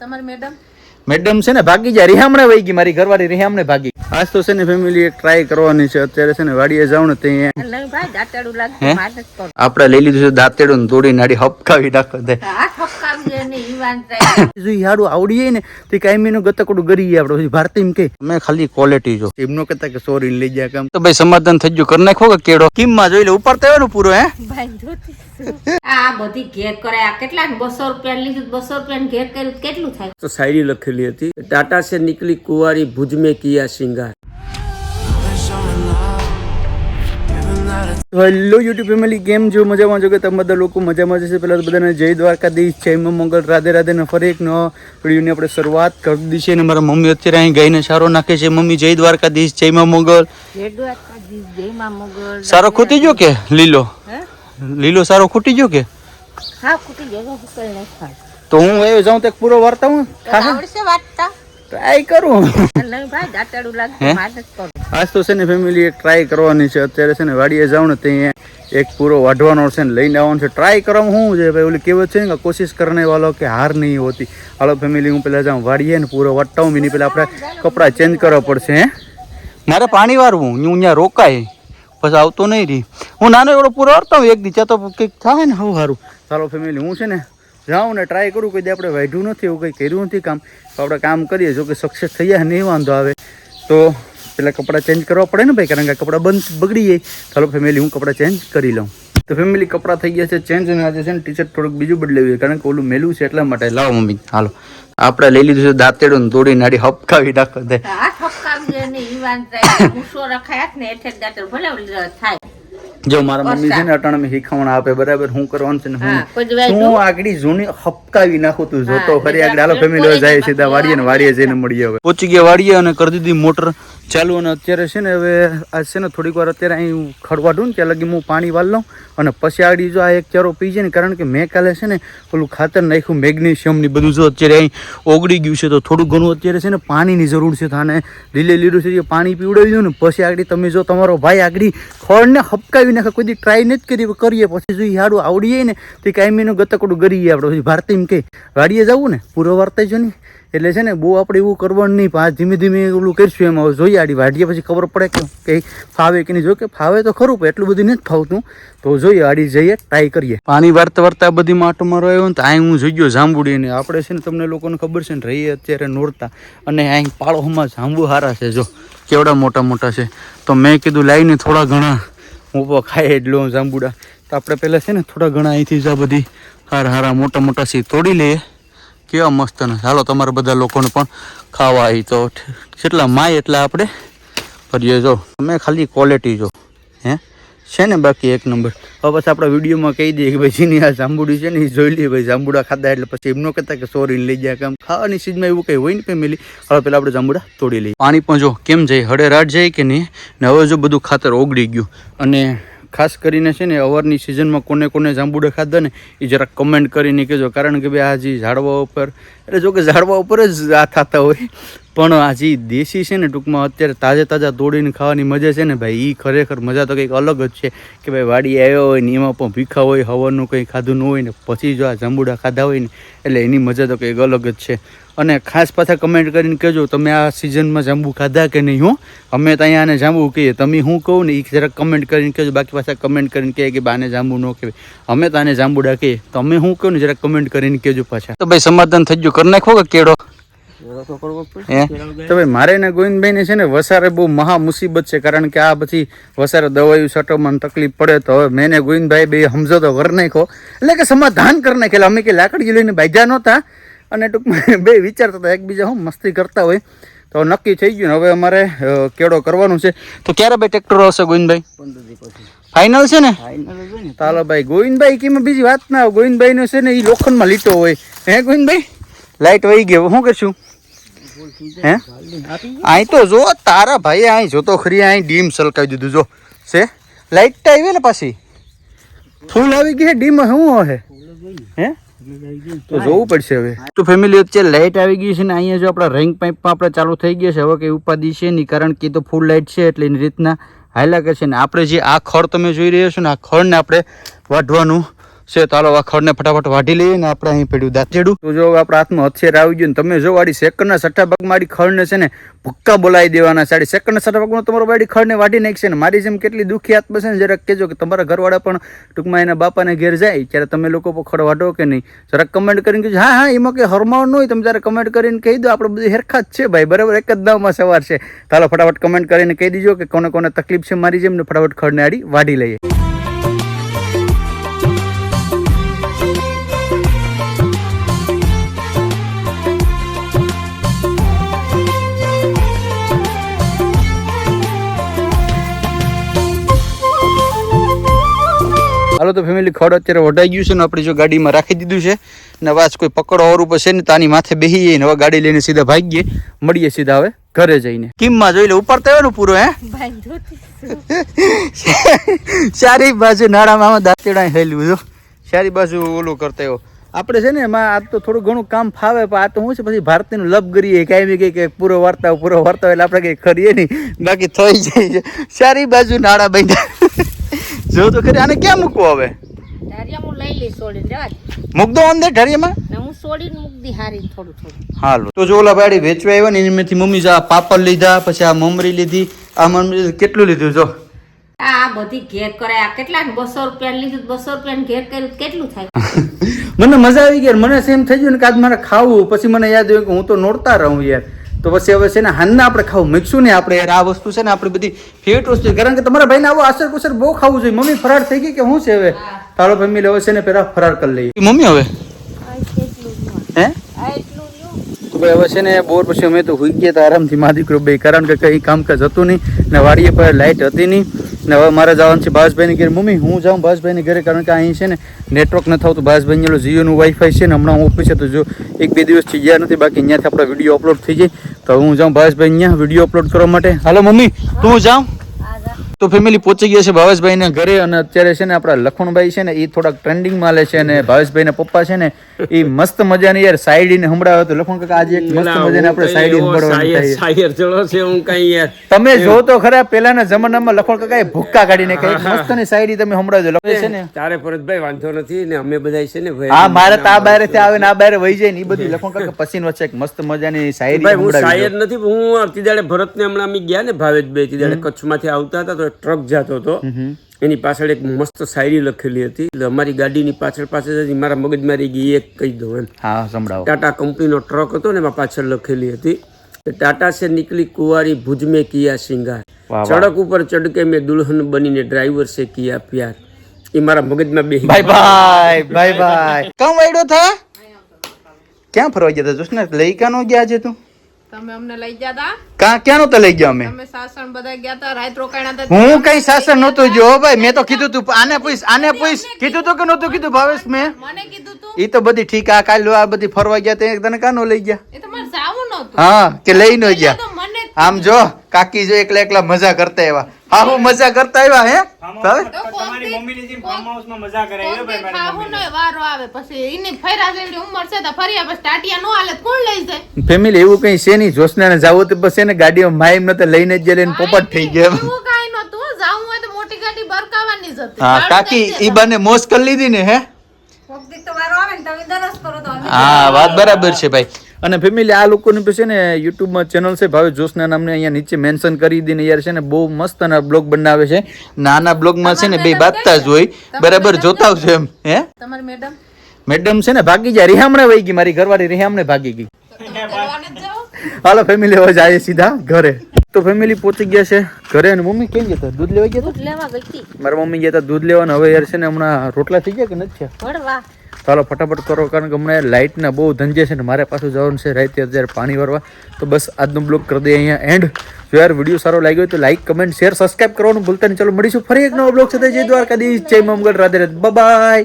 તમારી madam madam છે ને ભાગી જાય. રિહામણે વહી ગઈ મારી ઘરવાળી રિહામણે ભાગી. આજ તો છે ને ફેમિલી એક ટ્રાય કરવાની છે. અત્યારે છે ને વાડીએ જાવ ને ત્યાં આપડે લઈ લીધું છે દાંતેડું તોડી નાડી હપકાવી નાખો દે યાડું આવડીએ ને તો કાયમી ગતકડું ગરી આપણે. પછી કે અમે ખાલી ક્વોલિટી જો. એમનો કહેતા કે સોરી લઈ જાય કામ. તો ભાઈ સમાધાન થઈ ગયું. કરી નાખો કે કેડો કિમમાં જોઈ લે ઉપાડતા હોય ને પૂરો હે? લખેલી આપેલી હતી. ટાટા સે નીકળી કુંવારી ભુજ મેં કિયા શિંગાર હેલો યુટ્યુબ ફેમિલી કેમ જો મજામાં છો કે તમે બધા લોકો મજામાં જશે પહેલાં બધાને જય દ્વારકાધીશ જય મંગલ રાધે રાધે ને ફરી એક નવો વિડીયોની આપણે શરૂઆત કરી દીધી છે અને મારા મમ્મી અત્યારે અહીં ગઈને સારો નાખે છે. મમ્મી જય દ્વારકાધીશ જય માં મંગલ સારો ખૂટી ગયો કે લીલો? લીલો સારો ખૂટી ગયો કે? હા ખૂટી ગયો તો હું એ જાઉં તો પૂરો વાર્તા હું આવડશે વાંચતા ટ્રાય કરું. નહીં ભાઈ દાંતેડું લાગે મારે આજ તો છે ને ફેમિલી એક ટ્રાય કરવાની છે. અત્યારે છે ને વાડીએ જાઉં ને ત્યાં એક પૂરો વાઢવાનો છે ને લઈને આવવાનો છે. ટ્રાય કરવામાં શું છે ભાઈ ઓલી કહેવત છે ને કોશિશ કરને વાલો કે હાર નહીં હોતી. હાલો ફેમિલી હું પેલા જાઉં વાડીએ ને પૂરો વાટતા હું એની પેલા આપણે કપડાં ચેન્જ કરવા પડશે હે? મારે પાણી વારવું હું અહીંયા રોકાય. પછી આવતો નહીં રહી. હું નાનો એવડો પૂરો વારતા એક દીચા તો કંઈક થાય ને હું સારું. ચાલો ફેમિલી હું છે ને જાઉં ને ટ્રાય કરું કોઈ આપણે વાઢ્યું નથી, એવું કંઈ કર્યું નથી કામ. તો આપણે કામ કરીએ, જો કે સક્સેસ થઈ જાય, નહીં વાંધો આવે. તો પેલા કપડાં ચેન્જ કરવા પડે ને ભાઈ, કારણ કે કપડાં બંધ બગડી જાય. ચાલો ફેમિલી હું કપડાં ચેન્જ કરી લઉં. તો ફેમિલી કપડાં થઈ ગયા છે ચેન્જ અને આજે છે ને ટી શર્ટ થોડુંક બીજું બદલાવ્યું છે, કારણ કે ઓલું મેલું છે એટલા માટે. લાવો મમ્મી, હાલો. આપણે લઈ લીધું છે દાંતેડું તોડી નાડી હપકાવી નાખો થાય. જો મારા મમ્મી છે ને અટાણે મેં શીખવણ આપે બરાબર? હું કરવાનું છે ને હું હું આગળ જૂની હપકાવી નાખું તું? જોતો ફરી આગળ હાલો ફેમિલી જાય સીધા વાડીએ ને વાડીએ જઈને મળીએ હવે. પહોંચી ગયા વાડીએ અને કરી દીધી મોટર. ચાલુ અને અત્યારે છે ને હવે આ છે ને થોડીક વાર અત્યારે અહીં ખડવાડું ને ત્યાં લગી હું પાણી વાળ લઉં અને પછી આગળ જો આ એક ચારો પી જાય ને કારણ કે મેં કાલે છે ને પેલું ખાતર નાખ્યું મેગ્નેશિયમની બધું જો અત્યારે અહીં ઓગળી ગયું છે તો થોડું ઘણું અત્યારે છે ને પાણીની જરૂર છે તો આને લીલે લીલું છે જે પાણી પીવડાવી દઉં ને પછી આગળ તમે જો તમારો ભાઈ આગળ ખોળને હપકાવી નાખે કોઈ દી ટ્રાય નથી કરી કરીએ પછી જો હાડું આવડીએ ને, તો કાયમીનું ગતકડું કરીએ આપણે. પછી એમ કે વાડીએ જવું ને, પૂરો વાર્તા જો ને. એટલે છે ને, બહુ આપણે એવું કરવાનું નહીં પાંચ ધીમે ધીમે ઓલું કરીશું એમ. હવે જોઈએ આડી વાડીએ પછી ખબર પડે કે કંઈ ફાવે કે નહીં. જો કે ફાવે તો ખરું, પણ એટલું બધું નથી ફાવતું. તો જોઈએ, આડી જઈએ ટ્રાય કરીએ. પાણી વારતા વાર્તા બધી માટો મારો આવ્યો ને, તો અહીં હું જોઈ ગયો જાંબુડી ને આપણે છે ને, તમને લોકોને ખબર છે ને, રહીએ અત્યારે નોરતા. અને અહીં પાળોમાં જાંબુ હારા છે. જો, કેવડા મોટા મોટા છે. તો મેં કીધું લાવીને થોડા ઘણા હું પણ ખાઈ જ જાંબુડા. તો આપણે પહેલાં છે ને થોડા ઘણા અહીંથી જ બધી હારા હારા મોટા મોટા સી તોડી લઈએ. કેવા મસ્ત ને. ચાલો તમારા બધા લોકોને પણ ખાવા આવી તો જેટલા માય એટલા આપણે. કરીએ જો. તમે ખાલી ક્વોલિટી જો. હે? છે ને બાકી એક નંબર. હવે પછી આપણા વિડીયોમાં કહી દઈએ કે ભાઈ જેની આ જાંબુડી છે ને એ જોઈ લઈએ ભાઈ, જાંબુડા ખાધા એટલે પછી એમનો કહેતા કે સોરી લઈ જાય કેમ ખાવાની સીઝમાં એવું કંઈ હોય ને ફેમિલી હવે પેલા આપણે જાંબુડા તોડી લઈએ. પાણી પણ જો કેમ જાય હડે રાટ જાય કે નહીં? ને હવે જો બધું ખાતર ઓગળી ગયું. અને ખાસ કરીને છે ને અવારની સિઝનમાં કોને કોને જાંબુડા ખાધા ને એ જરાક કમેન્ટ કરીને કહેજો. કારણ કે ભાઈ આ જે ઝાડવા ઉપર, એટલે જો કે ઝાડવા ઉપર જ આ થતા હોય. પણ આ જે દેશી છે ને ટૂંકમાં અત્યારે તાજા તાજા તોડીને ખાવાની મજા છે ને ભાઈ એ ખરેખર મજા તો કંઈક અલગ જ છે કે ભાઈ વાડી આવ્યો હોય ને એમાં પણ ભીખા હોય, હવાનું કંઈ ખાધું ન હોય ને પછી જો આ જાંબુડા ખાધા હોય ને એટલે એની મજા તો કંઈક અલગ જ છે. અને ખાસ પાછા કમેન્ટ કરીને કહેજો, તમે આ સિઝનમાં જાંબુ ખાધા કે નહીં હો? અમે તો અહીંયા આને જાંબુ કહીએ. તમે હું કહું ને એ જરાક કમેન્ટ કરીને કહેજો, બાકી પાછા કમેન્ટ કરીને કહે કે બાને જાંબુ ન કહેવાય. અમે તો આને જાંબુડા કહીએ. તમે હું કહું ને જરાક કમેન્ટ કરીને કહેજો પાછા. તો ભાઈ સમાધાન થઈ ગયું. કરી નાખો કે હે તો ભાઈ મારે ને ગોવિંદભાઈ ને છે ને વસારે બહુ મહા મુસીબત છે કારણ કે આ પછી વસારે દવાયું સટોમાં તકલીફ પડે તો હવે મેં ને ગોવિંદભાઈ બે સમજો તો વર નાખો એટલે કે સમાધાન કરી નાખેલા. અમે કે લાકડી લઈને ભાઈજા નહોતા અને ટૂંકમાં બે વિચારતા હતા એકબીજા હું મસ્તી કરતા હોય. તો નક્કી થઈ ગયું ને હવે અમારે કેડો કેળો કરવાનું છે. તો ક્યારે ભાઈ ટ્રેક્ટર આવશે ગોવિંદભાઈ? ફાઇનલ છે ને? ચાલો ભાઈ ગોવિંદભાઈ કેમાં બીજી વાત ના ગોવિંદભાઈ નો છે ને એ લોખંડમાં લીટો હોય. હે ગોવિંદભાઈ? લાઇટ વહી ગયો. શું કરશું હે? અહીં તો જો, તારા ભાઈ અહીં જોતો ખરી અહીં ડીમ સલકાવી દીધું, જો. છે? લાઈટ આવી ને પાછી. ફૂલ આવી ગઈ છે, ડીમ શું હે હે? તો જોવું પડશે હવે. તો ફેમિલી અત્યારે લાઇટ આવી ગઈ છે ને, અહીંયા જો આપણા રેંગ પાઇપમાં આપણે ચાલુ થઈ ગયા છે, હવે કંઈ ઉપાધિ છે નહીં, કારણ કે તો ફૂલ લાઈટ છે એટલે એની રીતના હાલ્યા કરશે ને. આપણે જે આ ખડ તમે જોઈ રહ્યા છો ને, આ ખડને આપણે વાઢવાનું છે, તો હાલો આ ખડને ફટાફટ વાઢી લઈએ ને આપણે અહીં પડ્યું દાંતેડું તો જો આપણા હાથમાં હથિયાર આવી ગયું ને, તમે જો વાડી સેકન્ડના સઠ્ઠા ભાગમાં મારી ખડને છે ને, ભૂક્કા બોલાવી દેવાના સાડી સેકન્ડના સઠ્ઠા ભાગમાં તમારો વાડી ખડને વાઢી નાખશે ને, મારી જેમ કેટલી દુઃખી આત્મા છે ને, જરાક કહેજો કે તમારા ઘરવાળા પણ ટૂંકમાં એના બાપાને ઘેર જાય, ત્યારે તમે લોકો ખડ વાઢો કે નહીં. જરાક કમેન્ટ કરીને કહેજો, હા હા, એમાં કંઈ હરમાવ નહીં તમે જ્યારે કમેન્ટ કરીને કહી દો, આપણે બધી હેરખા જ છે ભાઈ, બરાબર? એક જ દાવમાં સવાર છે. ચાલો ફટાફટ કમેન્ટ કરીને કહી દીજો કે કોને કોને તકલીફ છે મારી જેમ ને ફટાફટ ખડને આડી વાઢી લઈએ. હાલો તો ફેમિલી ખડ અત્યારે વઢાઈ ગયું છે ને આપણે જો ગાડીમાં રાખી દીધું છે ને વાસ કોઈ પકડો ઓર ઉપર છે ને તાની માથે બેસી જઈને હવે ગાડી લઈને સીધા ભાગીએ મળીએ સીધા હવે ઘરે જઈને. કિમમાં જોઈ લે ઉપર તો ને પૂરો, હે? ચારી બાજુ નાળામાં દાંતેડા હેલું, જો. ચારી બાજુ ઓલું કરતા એવો આપણે છે ને એમાં આ તો થોડું ઘણું કામ ફાવે, પણ આ તો શું છે, પછી ભારતીયનું લબ કરીએ, કાંઈ કંઈ પૂરો વાર્તા પૂરો વાર્તા એટલે આપણે કંઈ કરીએ નહીં. બાકી થઈ જાય છે. ચારી બાજુ નાળા બાંધ્યા. જો તો ખરી. આને ક્યાં મૂકવું હવે. મૂક દો અંદર થોડું હાલો. તો જો ઓલા બાડી વેચવા આવ્યા ને એમાંથી મમ્મી આ પાપડ લીધા પછી આ મમરી લીધી આ મમરી કેટલું લીધું જો? આ બધી ઘેર કરે આ કેટલા બસો રૂપિયા લીધું બસો રૂપિયા ઘેર કર્યું કેટલું થાય? મને મજા આવી ગઈ મને સેમ થઈ ગયું ને કે આજ મારે ખાવું. પછી મને યાદ આવ્યું કે હું તો નોડતા રહું યાર. તો પછી હવે છે ને હાલના આપણે ખાવું. મિક્સું ને આપણે આ વસ્તુ છે ને આપણી બધી ફેવરેટ વસ્તુ છે. કારણ કે તમારા ભાઈને આવો આસર કુસર બહુ ખાવું જોઈએ. મમ્મી ફરાર થઈ ગઈ કે શું છે હવે? તારો ફેમિલી હવે છે ને પેલા ફરાર કરી લઈએ. મમ્મી હવે? હે? ભાઈ હવે છે ને બોર પછી અમે તો હોઈ ગયા હતા આરામથી મા દીકરો બે કારણ કે કંઈ કામકાજ હતું નહીં ને વાડીએ પર લાઇટ હતી નહીં. ને હવે મારે જવાનું છે ભાસભાઈની ઘરે. મમ્મી, હું જાઉં ભાસભાઈની ઘરે કારણ કે અહીં છે ને નેટવર્ક ન થતું ભાસભાઈ જેલો જીઓનું વાઈફાઈ છે ને હમણાં હું ઓફિસે તો જો એક બે દિવસથી ગયા નથી, બાકી અહીંયાથી આપણે વીડિયો અપલોડ થઈ જાય. તો હું જાઉં ભાસભાઈ અહીંયા વીડિયો અપલોડ કરવા માટે. હાલો મમ્મી, તું જાઉં? તો ફેમિલી પહોંચી ગયા છે ભાવેશભાઈના ઘરે અને અત્યારે છે ને આપણા લખણભાઈ છે ને એ થોડાક ટ્રેન્ડિંગમાં લે છે અને ભાવેશભાઈના પપ્પા છે ને એ મસ્ત મજાની યાર સાઈડીને સંભળાવે તો લખણ કાકા આજે એક મસ્ત મજાની આપણે સાઈડી સંભળાવવાનું સાયર ચલો છે હું કઈ યાર તમે જો તો ખરા પેલાના જમાનામાં લખણ કાકા ભૂક્કા કાઢીને કઈ મસ્તની સાઈડી તમે સંભળાવજો લખે છે ને. તારે ભરતભાઈ વાંધો નથી ને અમે બધા છે ને હા મારે તો આ બારે થી આવે ને આ બારે વહી જાય ને એ બધી લખણ કાકા પછી વચ્ચે એક મસ્ત મજાની સાઈડી હું શાયર નથી હું તીદાડે દાડે ભરતને હમણાં અમે ગયા ને ભાવેશભાઈ તીદાડે કચ્છમાંથી આવતા હતા તો ટ્રક જતો હતો. એની પાછળ એક મસ્ત શાયરી લખેલી હતી. એટલે અમારી ગાડીની પાછળ પાછળ જ મારા મગજમાં રહી ગઈ એક કહી દઉં એમ. હા સંભળાવો. ટાટા કંપનીનો ટ્રક હતો ને એમાં પાછળ લખેલી હતી. ટાટા સે નીકળી કુંવારી ભુજ કિયા વાહ. સડક ઉપર ચડકે મેં દુલ્હન બનીને ડ્રાઈવર સે કિયા પ્યાર. એ મારા મગજમાં બે બાય બાય બાય બાય કમ વાયડો થા? ક્યાં ફરવા ગયા હતા જોશને લઈ કાનો ગયા છે તું? તમે અમને લઈ ગયા તા? કા ક્યાં તો લઈ ગયા અમે? હું કઈ સાસણ નતો જો ભાઈ મેં તો કીધું તું આને પૂછ આને પૂછ કીધું તો કે નતું કીધું ભાવેશ મેં? કીધું તું. બધી ઠીક આ કાલ આ બધી ફરવા ગયા તે તને કાનો લઈ ગયા? એ હા કે લઈ ન ગયા? આમ જો કાકી જો એકલા એકલા મજા કરતા એવા હા હું મજા કરતા આવ્યા હે? ભાવેશ? તો કોક દી ખાવું નહીં વારો આવે પછી એની ફર્યા જેવડી ઉંમર છે તો ફર્યા પછી ટાટિયા નો હાલે કોણ લઈ જાય? ફેમિલી એવું કઈ છે નહીં જોશના ને જાવું તો બસ એને ગાડીમાં માઈમ નતો લઈને જ જઈને પોપટ થઈ ગયા. એવું કાંઈ નહોતું જાવું હોય તો મોટી ગાડી બરકાવાની જ હતી. હા કાકી ઈ બને મોસ કરી લીધી ને હે? કોક દી તો વારો આવે ને તમે દરસ કરો તો હા વાત બરાબર છે ભાઈ. અને ફેમિલી આ લોકોની પછી ને યુટ્યુબમાં ચેનલ છે ભાવે જોશના નામને અહીંયા નીચે મેન્શન કરી દીને યાર છે ને બહુ મસ્ત અને બ્લોગ બનાવે છે. નાના બ્લોગમાં છે ને બે બાજતા જ હોય. બરાબર જોતા આવજો એમ. હે? તમારી મેડમ મેડમ છે ને ભાગી જાય રિહામણે વહી ગઈ મારી ઘરવાળી રિહામણે ભાગી ગઈ. હાલો ફેમિલી હવે જઈએ સીધા ઘરે. તો ફેમિલી પહોંચી ગયા છે ઘરે અને મમ્મી કેમ ગયા દૂધ લેવા ગયા દૂધ લેવા ગઈ મારા મમ્મી ગયા દૂધ લેવાના. હવે યાર છે ને હમણાં રોટલા થઈ ગયા કે નથી થયા? ચાલો ફટાફટ કરો કારણ કે હમણાં લાઇટના બહુ ધંધે છે ને મારે પાછું જવાનું છે રાતે અત્યારે પાણી ભરવા. તો બસ આજનો બ્લોગ કરી દઈએ અહીંયા એન્ડ જો યાર વીડિયો સારો લાગ્યો હોય તો લાઈક કમેન્ટ શેર સબસ્ક્રાઇબ કરવાનું ભૂલતા નહીં. ચાલો મળીશું ફરી એક નવો બ્લોગ સાથે. જય દ્વારકાધીશ જય મંગળ રાધે રાધે. બાય